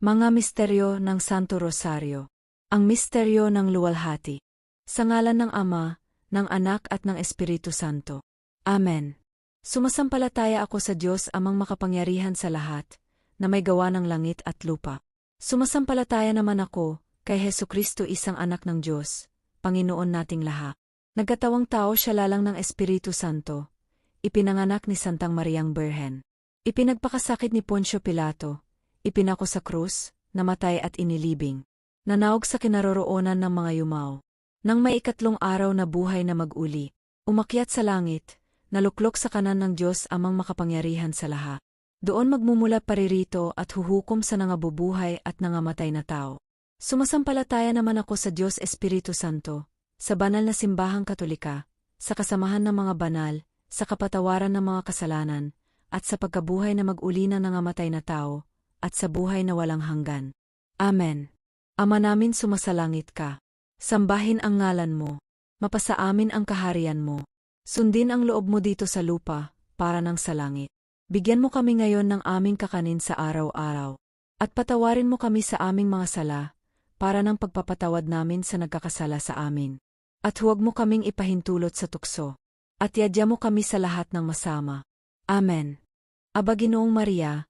Mga misteryo ng Santo Rosario. Ang misteryo ng luwalhati. Sa ngalan ng Ama, ng Anak at ng Espiritu Santo. Amen. Sumasampalataya ako sa Diyos amang makapangyarihan sa lahat, na may gawa ng langit at lupa. Sumasampalataya naman ako, kay Heso Kristo isang anak ng Diyos, Panginoon nating lahat. Nagkatawang tao siya lalang ng Espiritu Santo. Ipinanganak ni Santang Mariang Berhen. Ipinagpakasakit ni Poncio Pilato. Ipinako sa krus, namatay at inilibing. Nanaog sa kinaroroonan ng mga yumaw. Nang may ikatlong araw na buhay na mag-uli, umakyat sa langit, naluklok sa kanan ng Diyos amang makapangyarihan sa lahat. Doon magmumula paririto at huhukom sa nangabubuhay at nangamatay na tao. Sumasampalataya naman ako sa Diyos Espiritu Santo, sa banal na simbahang katolika, sa kasamahan ng mga banal, sa kapatawaran ng mga kasalanan, at sa pagkabuhay na mag-uli na nangamatay na tao, at sa buhay na walang hanggan. Amen. Ama namin sumasalangit ka. Sambahin ang ngalan mo. Mapasa amin ang kaharian mo. Sundin ang loob mo dito sa lupa, para ng sa langit. Bigyan mo kami ngayon ng aming kakanin sa araw-araw. At patawarin mo kami sa aming mga sala, para ng pagpapatawad namin sa nagkakasala sa amin. At huwag mo kaming ipahintulot sa tukso. At yadya mo kami sa lahat ng masama. Amen. Aba Ginoong Maria,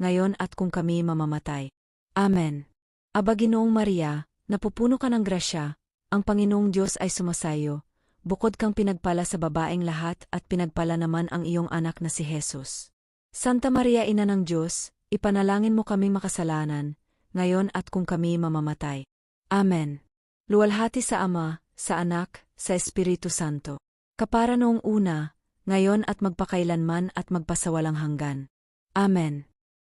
ngayon at kung kami mamamatay. Amen. Aba Ginoong Maria, napupuno ka ng grasya, ang Panginoong Diyos ay sumasayo, bukod kang pinagpala sa babaeng lahat at pinagpala naman ang iyong anak na si Jesus. Santa Maria Ina ng Diyos, ipanalangin mo kaming makasalanan, ngayon at kung kami mamamatay. Amen. Luwalhati sa Ama, sa Anak, sa Espiritu Santo. Kapara noong una, ngayon at magpakailanman at magpasawalang hanggan. Amen.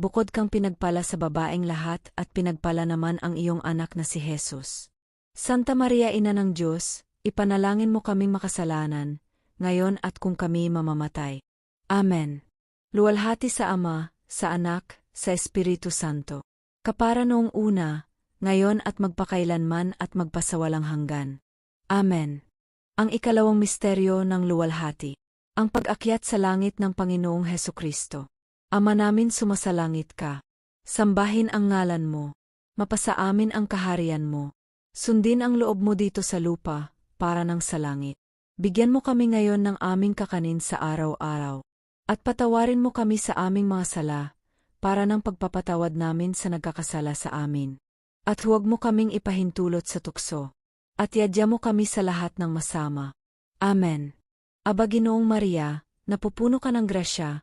bukod kang pinagpala sa babaeng lahat at pinagpala naman ang iyong anak na si Jesus. Santa Maria Ina ng Diyos, ipanalangin mo kaming makasalanan, ngayon at kung kami mamamatay. Amen. Luwalhati sa Ama, sa Anak, sa Espiritu Santo. Kapara noong una, ngayon at magpakailanman at magpasawalang hanggan. Amen. Ang ikalawang misteryo ng luwalhati. Ang pag-akyat sa langit ng Panginoong Heso Kristo. Ama namin sumasalangit ka. Sambahin ang ngalan mo. Mapasa amin ang kaharian mo. Sundin ang loob mo dito sa lupa, para ng sa langit. Bigyan mo kami ngayon ng aming kakanin sa araw-araw. At patawarin mo kami sa aming mga sala, para ng pagpapatawad namin sa nagkakasala sa amin. At huwag mo kaming ipahintulot sa tukso. At yadya mo kami sa lahat ng masama. Amen. Aba Ginoong Maria, napupuno ka ng grasya,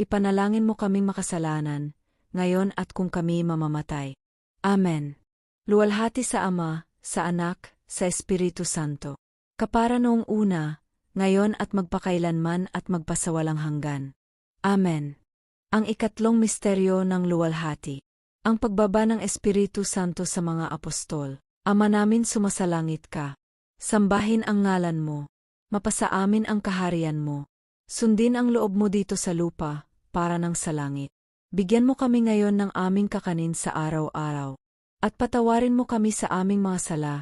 ipanalangin mo kaming makasalanan, ngayon at kung kami mamamatay. Amen. Luwalhati sa Ama, sa Anak, sa Espiritu Santo. Kapara noong una, ngayon at magpakailanman at magpasawalang hanggan. Amen. Ang ikatlong misteryo ng luwalhati. Ang pagbaba ng Espiritu Santo sa mga apostol. Ama namin sumasalangit ka. Sambahin ang ngalan mo. Mapasa amin ang kaharian mo. Sundin ang loob mo dito sa lupa, para ng sa langit. Bigyan mo kami ngayon ng aming kakanin sa araw-araw. At patawarin mo kami sa aming mga sala,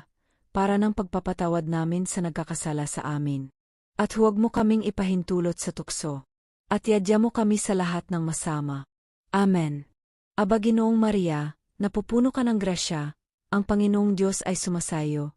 para ng pagpapatawad namin sa nagkakasala sa amin. At huwag mo kaming ipahintulot sa tukso. At yadya mo kami sa lahat ng masama. Amen. Aba Ginoong Maria, napupuno ka ng grasya, ang Panginoong Diyos ay sumasayo,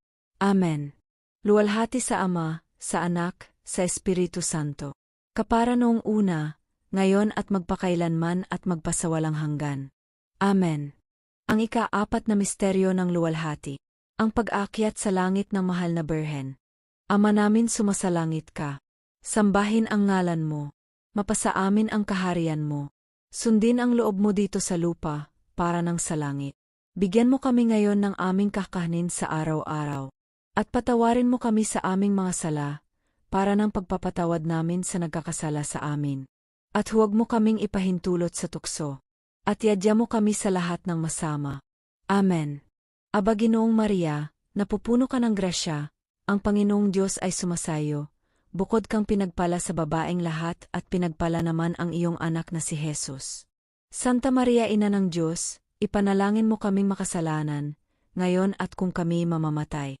Amen. Luwalhati sa Ama, sa Anak, sa Espiritu Santo. Kapara noong una, ngayon at magpakailanman at magpasawalang hanggan. Amen. Ang ika-apat na misteryo ng luwalhati. Ang pag-akyat sa langit ng mahal na Berhen. Ama namin sumasalangit ka. Sambahin ang ngalan mo. Mapasa amin ang kaharian mo. Sundin ang loob mo dito sa lupa, para ng sa langit. Bigyan mo kami ngayon ng aming kakanin sa araw-araw. At patawarin mo kami sa aming mga sala, para ng pagpapatawad namin sa nagkakasala sa amin. At huwag mo kaming ipahintulot sa tukso. At yadya mo kami sa lahat ng masama. Amen. Aba Ginoong Maria, napupuno ka ng grasya, ang Panginoong Diyos ay sumasayo, bukod kang pinagpala sa babaeng lahat at pinagpala naman ang iyong anak na si Jesus. Santa Maria Ina ng Diyos, ipanalangin mo kaming makasalanan, ngayon at kung kami mamamatay.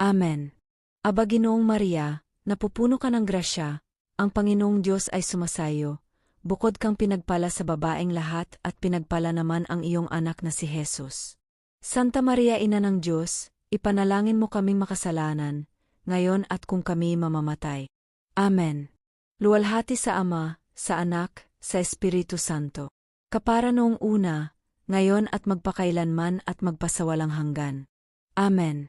Amen. Aba Ginoong Maria, napupuno ka ng grasya, ang Panginoong Diyos ay sumasayo, bukod kang pinagpala sa babaeng lahat at pinagpala naman ang iyong anak na si Jesus. Santa Maria Ina ng Diyos, ipanalangin mo kaming makasalanan, ngayon at kung kami mamamatay. Amen. Luwalhati sa Ama, sa Anak, sa Espiritu Santo. Kapara noong una, ngayon at magpakailanman at magpasawalang hanggan. Amen.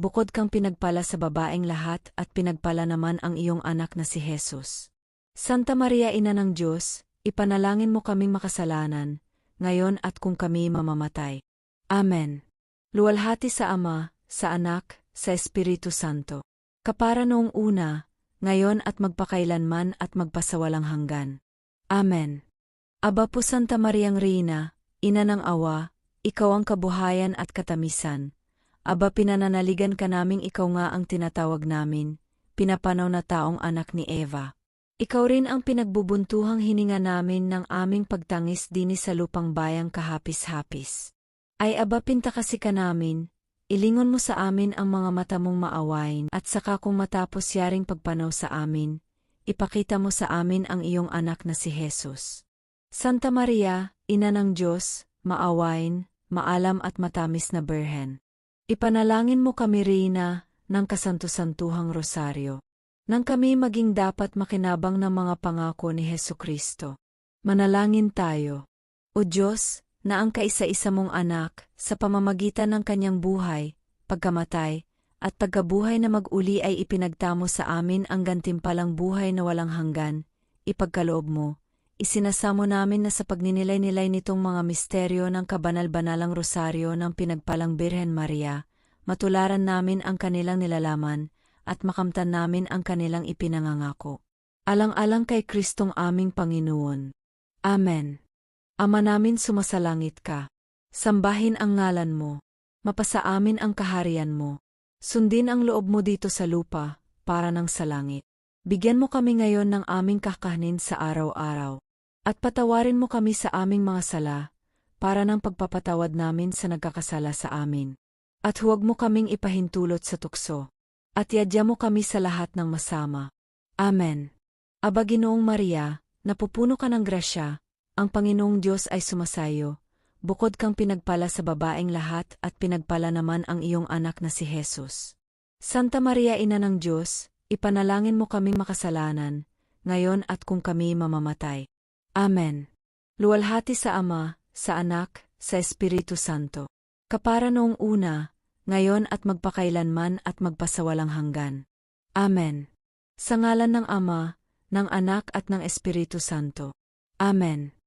bukod kang pinagpala sa babaeng lahat at pinagpala naman ang iyong anak na si Jesus. Santa Maria Ina ng Diyos, ipanalangin mo kaming makasalanan, ngayon at kung kami mamamatay. Amen. Luwalhati sa Ama, sa Anak, sa Espiritu Santo. Kapara noong una, ngayon at magpakailanman at magpasawalang hanggan. Amen. Aba po Santa Mariang Reina, Ina ng Awa, Ikaw ang kabuhayan at katamisan. Aba pinananaligan ka naming ikaw nga ang tinatawag namin, pinapanaw na taong anak ni Eva. Ikaw rin ang pinagbubuntuhang hininga namin ng aming pagtangis dini sa lupang bayang kahapis-hapis. Ay aba pinta kasi ka namin, ilingon mo sa amin ang mga mata mong maawain at saka kung matapos yaring pagpanaw sa amin, ipakita mo sa amin ang iyong anak na si Jesus. Santa Maria, Ina ng Diyos, maawain, maalam at matamis na Berhen. Ipanalangin mo kami, Rina, ng kasanto-santuhang rosaryo. Nang kami maging dapat makinabang ng mga pangako ni Heso Kristo. Manalangin tayo. O Diyos, na ang kaisa-isa mong anak, sa pamamagitan ng kanyang buhay, pagkamatay, at pagkabuhay na mag-uli ay ipinagtamo sa amin ang gantimpalang buhay na walang hanggan, ipagkaloob mo, isinasamo namin na sa pagninilay-nilay nitong mga misteryo ng kabanal-banalang rosaryo ng pinagpalang Birhen Maria, matularan namin ang kanilang nilalaman, at makamtan namin ang kanilang ipinangangako. Alang-alang kay Kristong aming Panginoon. Amen. Ama namin sumasalangit ka. Sambahin ang ngalan mo. Mapasa amin ang kaharian mo. Sundin ang loob mo dito sa lupa, para ng sa langit. Bigyan mo kami ngayon ng aming kakanin sa araw-araw. At patawarin mo kami sa aming mga sala, para ng pagpapatawad namin sa nagkakasala sa amin. At huwag mo kaming ipahintulot sa tukso. At yadya mo kami sa lahat ng masama. Amen. Aba Ginoong Maria, napupuno ka ng grasya, ang Panginoong Diyos ay sumasayo, bukod kang pinagpala sa babaeng lahat at pinagpala naman ang iyong anak na si Jesus. Santa Maria Ina ng Diyos, ipanalangin mo kaming makasalanan, ngayon at kung kami mamamatay. Amen. Luwalhati sa Ama, sa Anak, sa Espiritu Santo. Kapara noong una, ngayon at magpakailanman at magpasawalang hanggan. Amen. Sa ngalan ng Ama, ng Anak at ng Espiritu Santo. Amen.